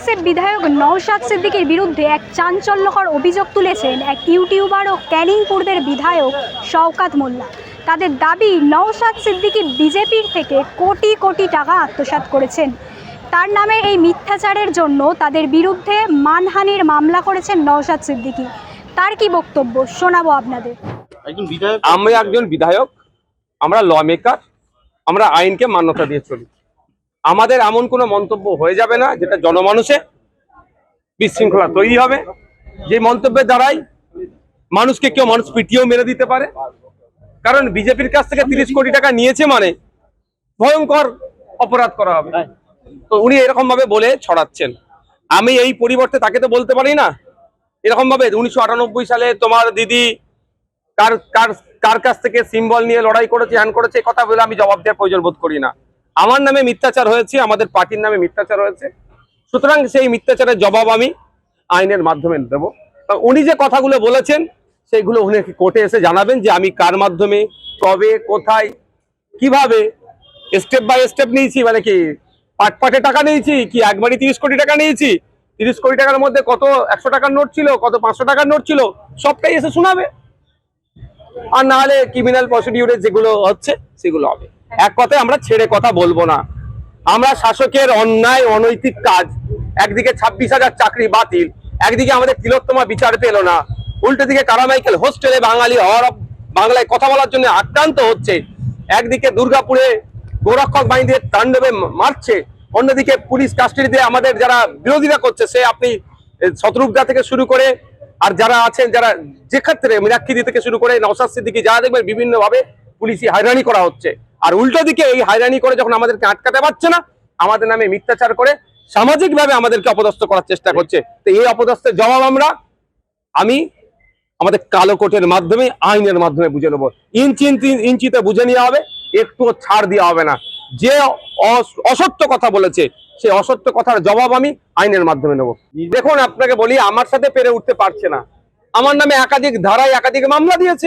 BSF বিধায়ক নওশাদ সিদ্দিকীর বিরুদ্ধে এক চাঞ্চল্যকর অভিযোগ তুলেছেন এক ইউটিউবার ও ক্যানিং পূর্বের বিধায়ক শওকাত মোল্লা। তাদের দাবি নওশাদ সিদ্দিকী বিজেপির থেকে কোটি কোটি টাকা আত্মসাৎ করেছেন। তার নামে এই মিথ্যাচারের জন্য তাদের বিরুদ্ধে মানহানির মামলা করেছেন নওশাদ সিদ্দিকী। তার কি বক্তব্য? শোনাবো আপনাদের। একজন বিধায়ক? আমি একজন বিধায়ক আমরা ল মেকার আমরা আইনকে মান্যতা দিয়ে চলি। আমাদের এমন কোনো মন্তব্য হয়ে যাবে না যেটা জনমানুষে বিশৃঙ্খলা তৈরি হবে। যে মন্তব্যের দ্বারাই মানুষকে কেউ মানুষ পিটিয়েও মেরে দিতে পারে। কারণ বিজেপির কাছ থেকে তিরিশ কোটি টাকা নিয়েছে মানে ভয়ঙ্কর অপরাধ করা হবে। তো উনি এরকম ভাবে বলে ছড়াচ্ছেন। আমি এই পরিবর্তে তাকে তো বলতে পারি না। এরকম ভাবে উনিশশো আটানব্বই সালে তোমার দিদি কার কার কার কাছ থেকে সিম্বল নিয়ে লড়াই করেছে, হ্যান করেছে কথা বলে আমি জবাব দেওয়ার প্রয়োজন বোধ করি না। আমার নামে মিথ্যাচার হয়েছে, আমাদের পার্টির নামে মিথ্যাচার হয়েছে। সুতরাং সেই মিথ্যাচারের জবাব আমি আইনের মাধ্যমে দেবো। উনি যে কথাগুলো বলেছেন, সেইগুলো উনি কোর্টে এসে জানাবেন যে আমি কার মাধ্যমে, কবে, কোথায়, কীভাবে স্টেপ বাই স্টেপ নিয়েছি? মানে কি পাট পাটে টাকা নিয়েছি, কি একবারই তিরিশ কোটি টাকা নিয়েছি? তিরিশ কোটি টাকার মধ্যে কত একশো টাকার নোট ছিল, কত পাঁচশো টাকার নোট ছিল, সবটাই এসে শোনাবে। আর না হলে ক্রিমিনাল প্রসিডিউরে যেগুলো হচ্ছে, সেগুলো হবে। এক কথায় আমরা ছেড়ে কথা বলব না। আমরা শাসকের অন্যায়, অনৈতিক কাজ, একদিকে ছাব্বিশ হাজার চাকরি বাতিল, একদিকে আমাদের তিলোত্তমা বিচার পেল না। উল্টো দিকে কারামাইকেল হোস্টেলে বাঙালি হওয়ার বাংলায় কথা বলার জন্য আক্রান্ত হচ্ছে। একদিকে দুর্গাপুরে গোরক্ষক বাহিনীদের তাণ্ডবে মারছে, অন্যদিকে পুলিশ কাস্টাডিতে আমাদের যারা বিরোধিতা করছে, সে আপনি শত্রুঘ্না থেকে শুরু করে, আর যারা আছেন, যারা যে ক্ষেত্রে মিনাক্ষী থেকে শুরু করে নওসাদ সিদ্দিকি, যারা দেখবেন বিভিন্নভাবে পুলিশি হয়রানি করা হচ্ছে। আর উল্টো দিকে এই হয়রানি করে যখন আমাদেরকে আটকাতে পারছে না, আমাদের নামে মিথ্যাচার করে সামাজিক ভাবে আমাদেরকে অপদস্থ করার চেষ্টা করছে। তো এই অপদস্থের জবাব আমরা, আমি আমাদের কালো কোটের মাধ্যমে, আইনের মাধ্যমে বুঝে নেব। ইঞ্চি ইঞ্চি ইঞ্চিতে বুঝে নেওয়া হবে একটু ছাড় দেওয়া হবে না। যে অস- অসত্য কথা বলেছে সেই অসত্য কথার জবাব আমি আইনের মাধ্যমে নেব। দেখুন, আপনাকে বলি, আমার সাথে পেরে উঠতে পারছে না। আমার নামে একাধিক ধারায় একাধিক মামলা দিয়েছে।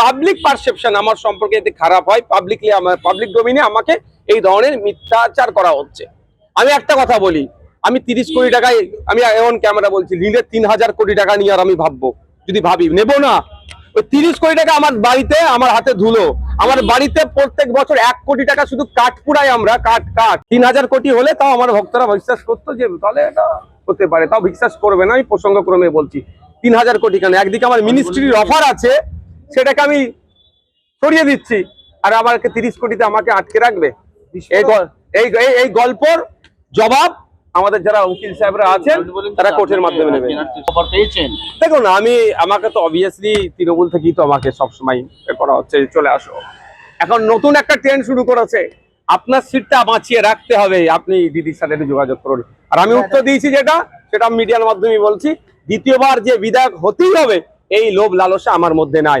পাবলিক পারসেপশন আমার সম্পর্কে এতে খারাপ হয় পাবলিকলি আমার পাবলিক ডোমিনে আমাকে এই ধরনের মিথ্যাচার করা হচ্ছে। আমি একটা কথা বলি, আমি তিরিশ কোটি টাকায়, আমি এমন ক্যামেরা বলছি নিলে তিন হাজার কোটি টাকা নিয়ে আর আমি ভাববো, যদি ভাবি, নেব না। ওই তিরিশ কোটি টাকা আমার বাড়িতে, আমার হাতে ধুলো। আমার বাড়িতে প্রত্যেক বছর এক কোটি টাকা শুধু কাঠ পুড়াই আমরা, কাঠ কাঠ। তিন হাজার কোটি হলে তাও আমার ভক্তরা বিশ্বাস করতো যে, তাহলে এটা হতে পারে, তাও বিশ্বাস করবে না, আমি প্রসঙ্গক্রমে বলছি। তিন হাজার কোটি কেন? একদিকে আমার মিনিস্ট্রির অফার আছে সেটাকে আমি সরিয়ে দিচ্ছি। আর আবার তিরিশ কোটিতে আমাকে আটকে রাখবে। এই গল্পর জবাব আমাদের যারা উকিল সাহেবরা আছেন তারা কোর্টের মাধ্যমে নেবে খবর দেখুন আমি আমাকে তো অবভিয়াসলি তৃণমূল থেকেই তো আমাকে সবসময় করা হচ্ছে চলে আসো। এখন নতুন একটা ট্রেন্ড শুরু করেছে। আপনার সিটটা বাঁচিয়ে রাখতে হবে। আপনি দিদির সাথে একটু যোগাযোগ করুন। আর আমি উত্তর দিয়েছি যেটা সেটা মিডিয়ার মাধ্যমে বলছি। দ্বিতীয়বার যে বিধায়ক হতেই হবে এই লোভ লালসা আমার মধ্যে নাই।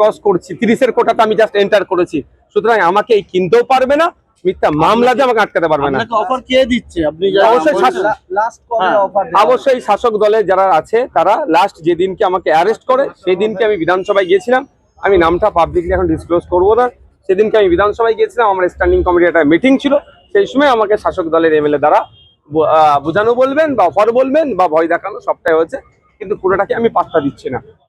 ক্রস করছি তিরিশের কোটাতে আমি জাস্ট এন্টার করেছি। সুতরাং আমাকে এই কিনতেও পারবে না মিথ্যা মামলা যে আমাকে আটকাতে পারবে না। অফার কে দিচ্ছে? আপনি অবশ্যই শাসক- লাস্ট কবে হ্যাঁ, অফার অবশ্যই শাসক দলের যারা আছে তারা লাস্ট যেদিনকে আমাকে অ্যারেস্ট করে সেই দিনকে আমি বিধানসভায় গিয়েছিলাম। আমি নামটা পাবলিকলি এখন ডিসক্লোজ করব না। সেদিনকে আমি বিধানসভায় গিয়েছিলাম আমার স্ট্যান্ডিং কমিটির একটা মিটিং ছিল। সেই সময় আমাকে শাসক দলের এমএলএ দ্বারা বোঝানো বলবেন বা অফার বলবেন বা ভয় দেখানো সবটাই হয়েছে। কিন্তু পুরোটাকে আমি পাত্তা দিচ্ছি না।